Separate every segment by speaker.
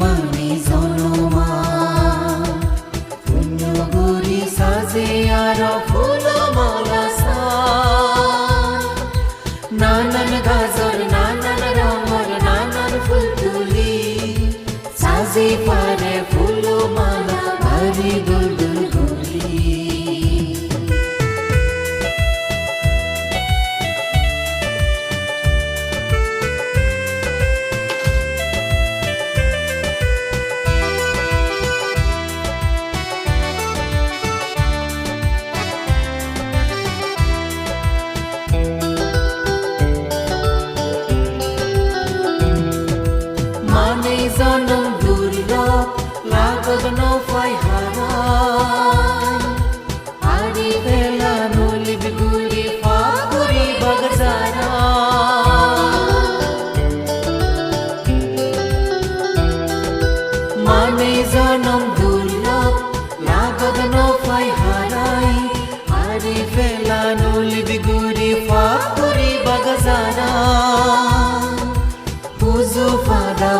Speaker 1: money.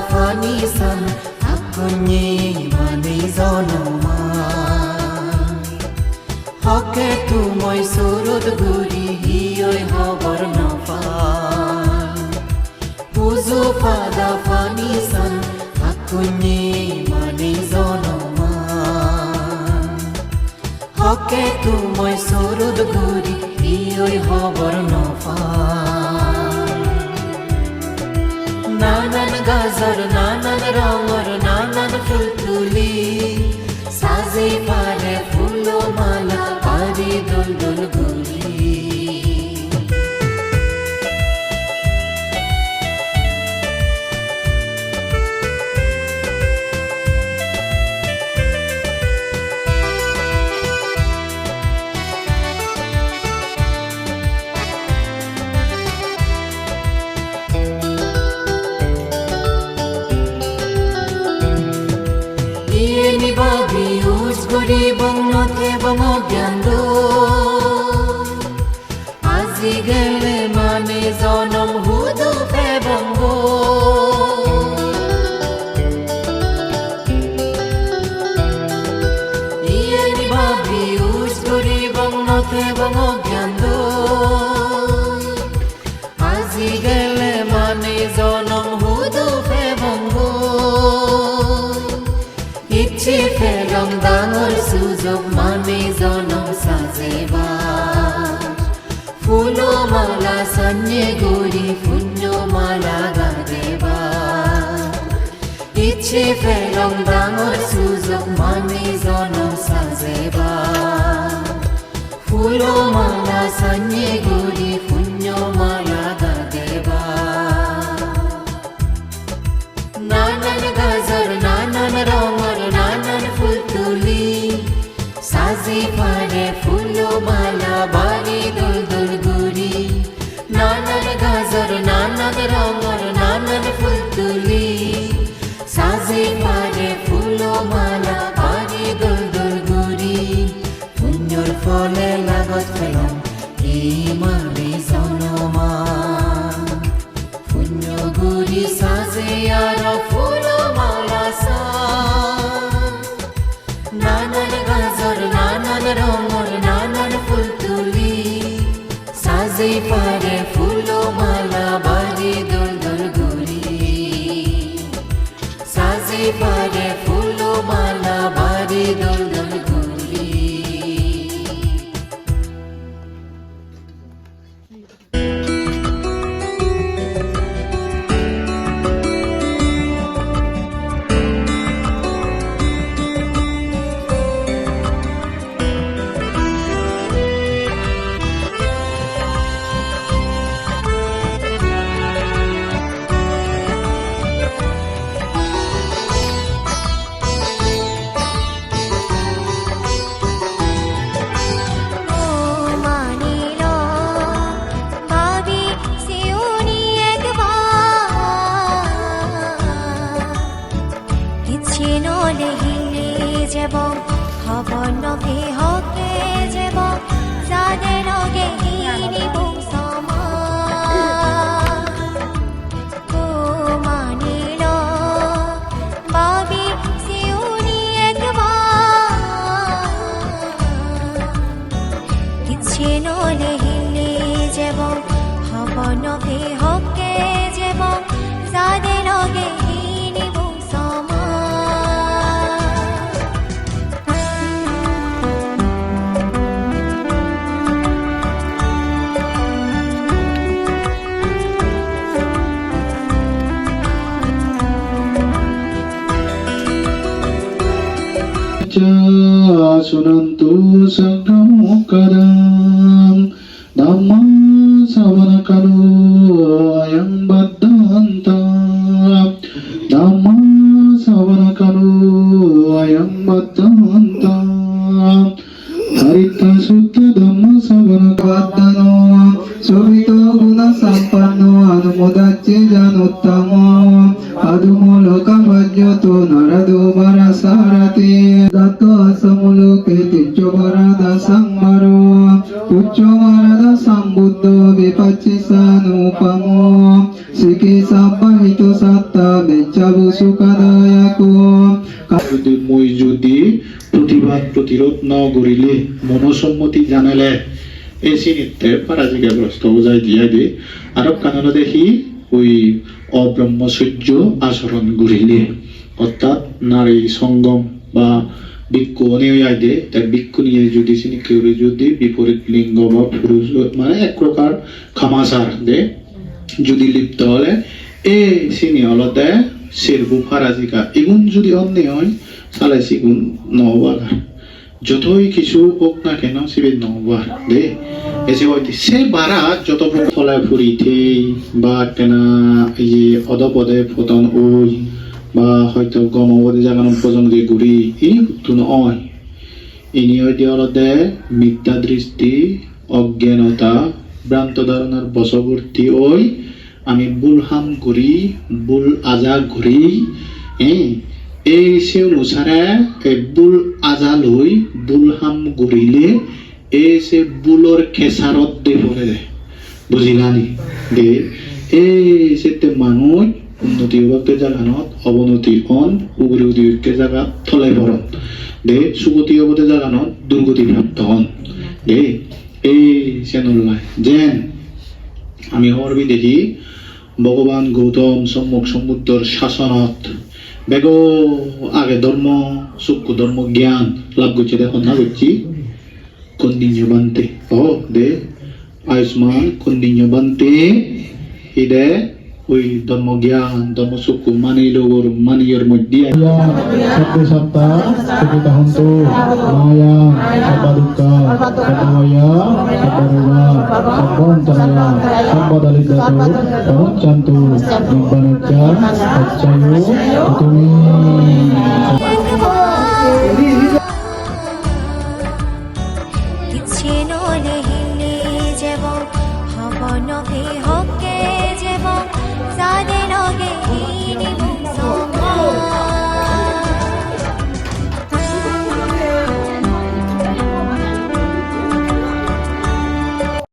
Speaker 1: Pada fanisan Akunye mani zonoma Hake tu moi surut guri Hiyoi hobor nafa Puzu pada fanisan Akunye mani zonoma Hake tu moi surut guri Hiyoi hobor nafa গাজর নানান রঙর নানান ফুল তুলি সাজে uj gori bong note bong অজ্ঞান আজি গেলে মানে জনম পে ফেরম ডাঙর সুযোগ মানে জনম সাজেবা। ফুলো মালা সন্যে গরি পুণ্য মালা গাদেবা ইচ্ছে ফেরম ডাঙর সুযোগ মানে জনম সাজেবা। ফুলো মালা সন্যে গরি সাজি পারে ফুলো মালা বাড়ি দুল দুল গুরি নানান গাজর, নানান রঙর, নানান ফুল তুলি। সাজি পারে ফুলো মালা বাড়ি দুল দুল গুরি পুণ্যর ফলে সাজে পারে ফুলো দিনলৈ হিৰি
Speaker 2: যাব ভৱন গৃহকে যাব চাদে ৰগে হিৰিব চেনলে হিলে যাব ভৱনকে হকে
Speaker 3: శునంతు సంగమోకరం ధమ్మ సవన కలు అయం బద్ధాంత ధమ్మ సవన కలు అయం బద్ధాంత హరిత శుద్ధ ధమ్మ సవన
Speaker 4: వద్దను సువితో గుణ సంపన్ను అనుముదచ్చి జనుత్తము అదుములోక భజ్యతో నరదు sammaro Uccho marada sambuddho vipachisa nupamo Sike sabbahito satta mechabu
Speaker 3: sukadayako মই যদি প্রতিবাদ প্রতিরোধ না করিলে মনসম্মতি জানালে, এই শ্রেণীতে পরাজিকাগ্রস্ত বুঝাই দিয়া দিয়ে আরব কানানো দেখি ওই অব্রহ্মচর্য আচরণ গড়িলে অর্থাৎ নারী সঙ্গম বা ভিক্ষু অনেক দে তার ভিক্ষু নিয়ে যদি চিনি কেউ যদি বিপরীত লিঙ্গ বা পুরুষ মানে এক প্রকার খামাচার দে, যদি লিপ্ত হলে, এ চিনি অলতে সেরবু ফারাজিকা এগুন যদি অন্য হয়, তাহলে সেগুন নবাগা যতই কিছু হোক না কেন, সেবে নবার দে। এসে হইতে সে বারা যত ফলা ফুরিতে বা কেনা ইয়ে অদপদে ফতন ওই। বা হয়তো গমবদে জাগানো পর্যন্ত ঘুরি এই হুতুন অয় ইনি হইতে মিথ্যা দৃষ্টি, অজ্ঞানতা, ভ্রান্ত ধারণার বশবর্তী ওই আমি বুলহাম করি বুল আজা ঘুরি হ্যাঁ এই সে অনুসারে বুল আজা লৈ বুলহাম ঘুরিলে এই সে বুলর খেসারত দে পড়ে দেয় বুঝিলানি? দে এই সেতে উন্নতি হবাকে জাগানত অবনতি অন উগ্রগতি জায়গা, থলাই পরন দে সুগতি হবতে জাগানত দুর্গতি প্রাপ্ত হন। দে এই চেনুল্লাই যেন আমি হরবি দেখি ভগবান গৌতম সম্মুখ সমুদ্র শাসনত। বেগ, আগে ধর্ম চক্ষু ধর্ম জ্ঞান লাভ করছে দেখুন না করছি। কন্দিন্য বান্তে ও, দে, আয়ুষ্মান কন্দিন্য বান্তে ইদে ওই ধর্ম জ্ঞান ধর্ম চক্ষু মানি লগর মানিয়র মধ্যে।
Speaker 5: সব্য সত্তা সুবিধাহন্ত মায়া সব্বাদুক্কা সব্বাময়া সব্বারোগা সব্বান্তরায়া সব্বাদালিদাত পরঞ্চান্ত নিব্বানজ্জা সচ্চায়ু তুমি। ইচ্ছে নলে হিলে যাব হব নভে হব